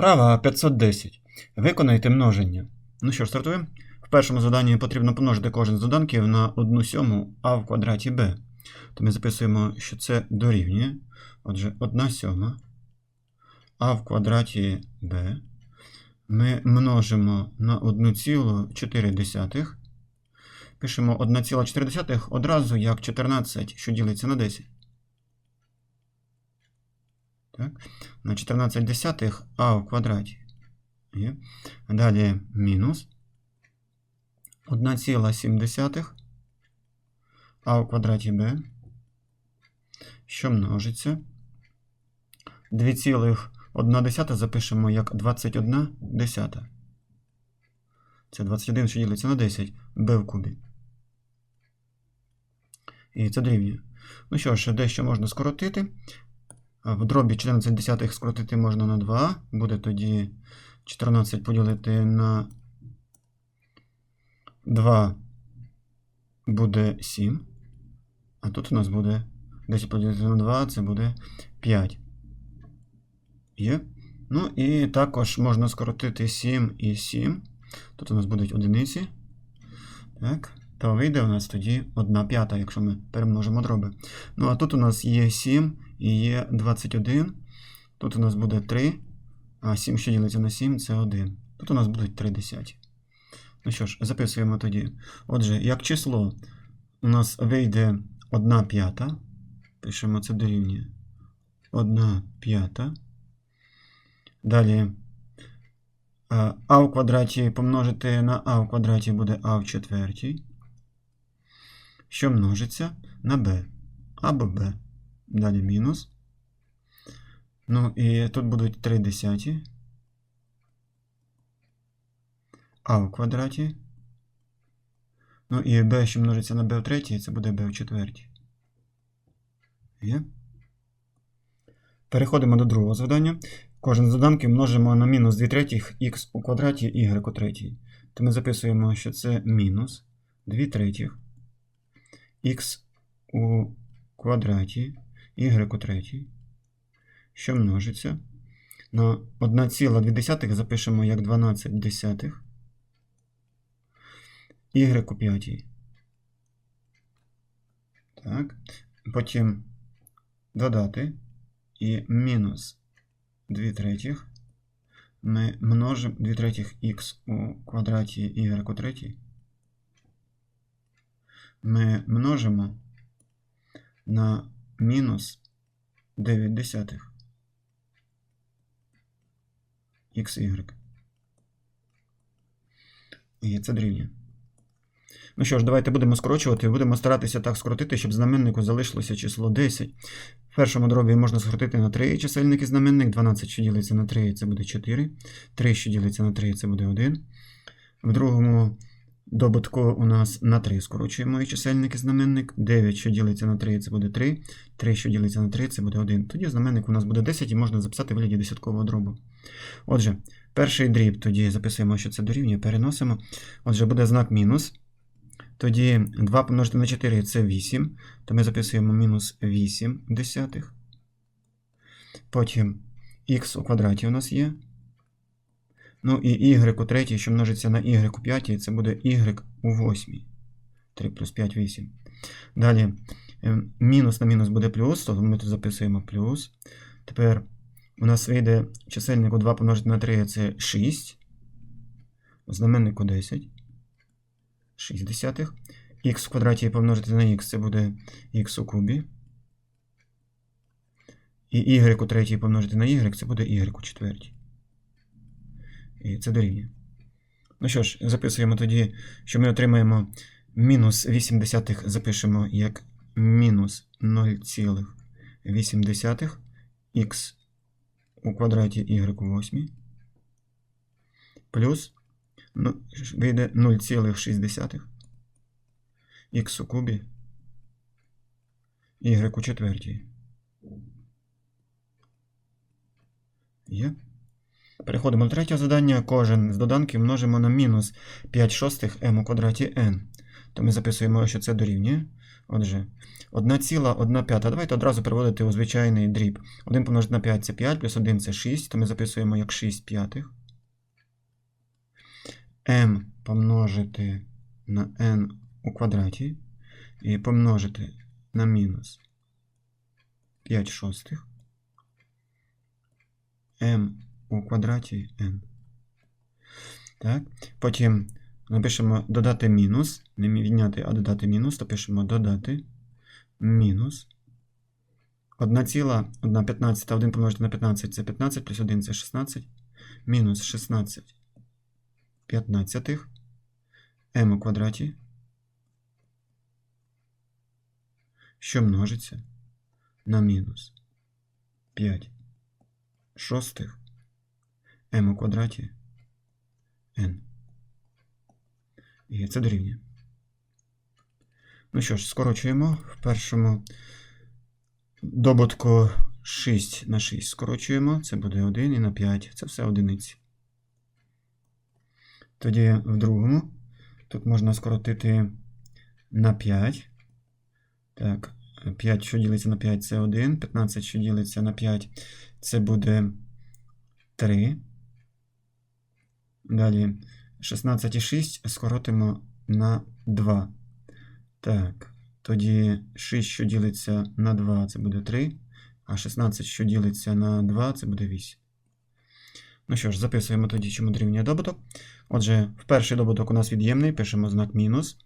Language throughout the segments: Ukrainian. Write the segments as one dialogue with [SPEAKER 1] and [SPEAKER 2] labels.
[SPEAKER 1] Вправа 510. Виконайте множення. Ну що ж, стартуємо. В першому заданні потрібно помножити кожен з доданків на 1 сьому а в квадраті b. То ми записуємо, що це дорівнює. Отже, 1 сьома а в квадраті b. Ми множимо на 1,4. Пишемо 1,4 одразу як 14, що ділиться на 10. Так? На 14 десятих а в квадраті. Є. Далі мінус 1,7 а в квадраті b, що множиться. 2,1 запишемо як 21 десята. Це 21, що ділиться на 10 b в кубі. І це дорівнює. Ну що ж, дещо можна скоротити. В дробі 14 десятих скоротити можна на 2. Буде тоді 14 поділити на 2 буде 7. А тут у нас буде 10 поділити на 2, це буде 5. Є. Ну і також можна скоротити 7 і 7. Тут у нас будуть одиниці. Так. То вийде у нас тоді 1 п'ята, якщо ми перемножимо дроби. Ну, а тут у нас є 7 і є 21. Тут у нас буде 3. А 7, що ділиться на 7, це 1. Тут у нас будуть 3 десяті. Ну що ж, записуємо тоді. Отже, як число у нас вийде 1 п'ята. Пишемо це дорівнює. 1 п'ята. Далі. А в квадраті помножити на а в квадраті буде а в четвертій. Що множиться на b. Або b. Далі мінус. Ну і тут будуть 3 десяті. А в квадраті. Ну і b, що множиться на b в третій, це буде b в четвертій. Є? Переходимо до другого завдання. Кожен з доданків множимо на мінус 2 третіх х у квадраті y у третій. То ми записуємо, що це мінус 2 третіх х у квадраті y у третій, що множиться. На 1,2 запишемо як 12 десятих y у п'ятій. Так. Потім додати і мінус 2 третіх. Ми множимо 2 третіх х у квадраті y у третій. Ми множимо на мінус 9 десятих xy. І це дорівнює. Ну що ж, давайте будемо скорочувати. Будемо старатися так скоротити, щоб знаменнику залишилося число 10. В першому дробі можна скоротити на 3 чисельник і знаменник. 12, що ділиться на 3, це буде 4. 3, що ділиться на 3, це буде 1. В другому добутку у нас на 3 скорочуємо і чисельник і знаменник. 9, що ділиться на 3, це буде 3. 3, що ділиться на 3, це буде 1. Тоді знаменник у нас буде 10 і можна записати в вигляді десяткового дробу. Отже, перший дріб тоді записуємо, що це дорівнює, переносимо. Отже, буде знак мінус. Тоді 2 помножити на 4 це 8. То ми записуємо мінус 8 десятих. Потім х у квадраті у нас є. Ну і y у третій, що множиться на y у п'ятій, це буде y у восьмій. 3 плюс 5 8. Далі ем, мінус на мінус буде плюс, тобто ми тут записуємо плюс. Тепер у нас вийде чисельник у 2 помножити на 3 це 6. У знаменнику 10. 6 десятих. Х в квадраті помножити на х це буде х у кубі. І y у третій помножити на y це буде y у четвертій. І це дорівнює. Ну що ж, записуємо тоді, що ми отримаємо мінус 8 десятих, запишемо як мінус 0,8 х у квадраті y у восьмій. Плюс ну, вийде 0,6 х у кубі y у четвертій. Є. Переходимо до третього завдання. Кожен з доданків множимо на мінус 5 шостих m у квадраті n. то ми записуємо, що це дорівнює. Отже, 1,1 п'ята. Давайте одразу переводити у звичайний дріб. 1 помножити на 5 це 5, плюс 1 це 6, то ми записуємо як 6 п'ятих. m помножити на n у квадраті і помножити на мінус 5 шостих. m у квадраті n. Так. Потім напишемо додати мінус. Не відняти, а додати мінус, то пишемо додати мінус. 1,1 15, 1 помножити на 15 це 15, плюс 1 це 16. Мінус 16 п'ятнадцятих. m у квадраті. Що множиться на мінус 5 шостих m у квадраті n. І це дорівнює. Ну що ж, скорочуємо в першому добутку 6 на 6 скорочуємо. Це буде 1 і на 5. Це все одиниці. Тоді в другому тут можна скоротити на 5. Так, 5, що ділиться на 5, це 1. 15, що ділиться на 5, це буде 3. Далі 16 і 6 скоротимо на 2. Так, тоді 6, що ділиться на 2, це буде 3. А 16, що ділиться на 2, це буде 8. Ну що ж, записуємо тоді, чому дорівнює добуток. Отже, в перший добуток у нас від'ємний, пишемо знак мінус.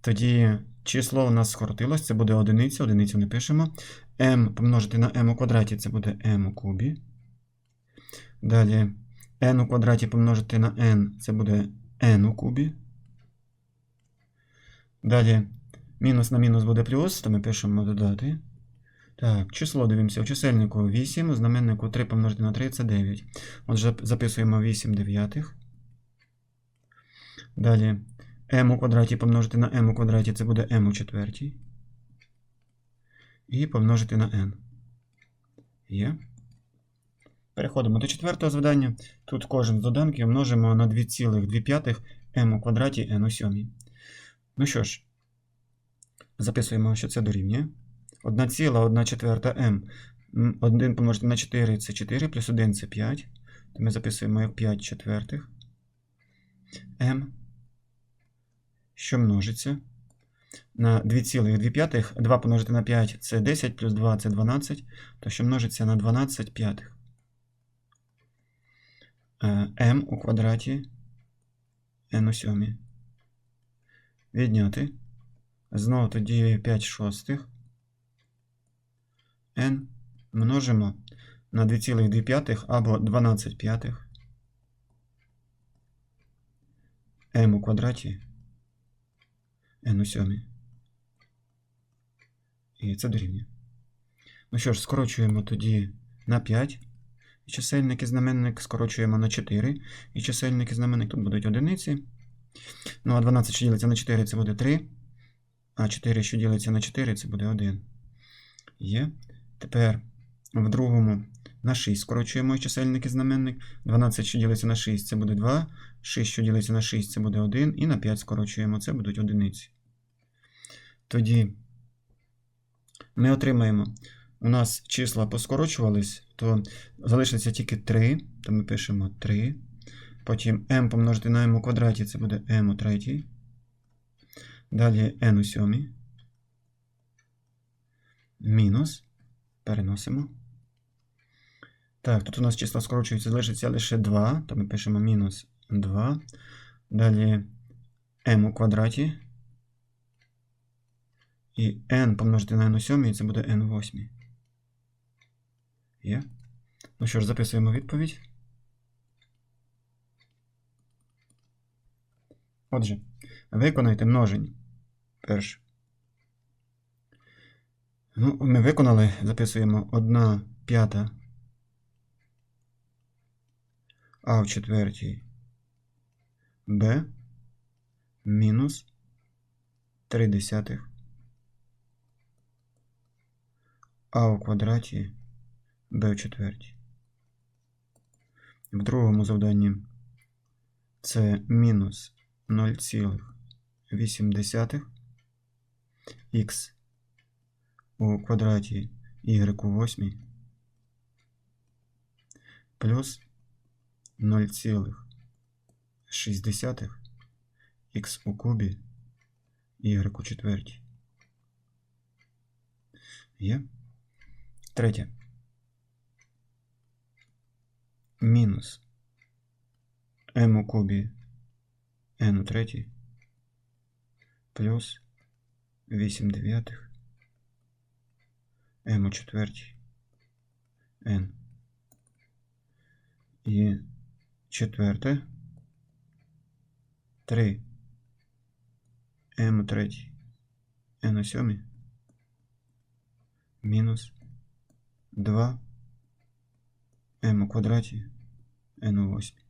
[SPEAKER 1] Тоді число у нас скоротилось, це буде одиниця, одиницю не пишемо. m помножити на m у квадраті це буде m у кубі. Далі n у квадраті помножити на n це буде n у кубі. Далі мінус на мінус буде плюс, то ми пишемо додати. Так, число дивимося. У чисельнику 8, у знаменнику 3 помножити на 3 це 9. Отже, записуємо 8 дев'ятих. Далі m у квадраті помножити на m у квадраті це буде m у четвертій. І помножити на n. Є. Переходимо до четвертого завдання. Тут кожен з доданків множимо на 2,2 m у квадраті n у сьомій. Ну що ж, записуємо, що це дорівнює. 1,1 четверта m. 1 помножити на 4 це 4, плюс 1 це 5. То ми записуємо як 5 четвертих. m, що множиться на 2,2. 2 помножити на 5 це 10, плюс 2 це 12, то що множиться на 12 п'ятих. M у квадраті n у сьомій. Відняти. Знову тоді 5 шостих. n множимо на 2,2 або 12 п'ятих. m у квадраті n у сьомій. І це дорівнює. Ну що ж, скорочуємо тоді на 5. І чисельник і знаменник скорочуємо на 4. І чисельник і знаменник тут будуть одиниці. Ну, а 12, що ділиться на 4, це буде 3. А 4, що ділиться на 4, це буде 1. Є. Тепер в другому на 6 скорочуємо чисельник і знаменник. 12, що ділиться на 6, це буде 2. 6, що ділиться на 6, це буде 1. І на 5 скорочуємо, це будуть одиниці. Тоді ми отримаємо. У нас числа поскорочувались, то залишиться тільки 3. То ми пишемо 3. Потім m помножити на m у квадраті, це буде m у третій. Далі n у сьомій. Мінус. Переносимо. Так, тут у нас числа скорочуються, залишиться лише 2, то ми пишемо мінус 2. Далі m у квадраті. І n помножити на n у сьомій, це буде n у восьмій. Є. Ну що ж, записуємо відповідь. Отже, виконайте множення. Перше. Ну, ми виконали, записуємо 1 п'ята А в четвертій Б мінус 3 десятих А у квадраті Б в четвертій. В другому завданні це мінус 8 десятих х у квадраті y у 8 плюс 0,6 х у кубі y у четвертій. Є. Третє. Мінус m у кубі n у третій плюс 8 дев'ятих m у четвертій n. І четверте 3 m у третій n у сьомій мінус 2 m у квадраті n у восьмій.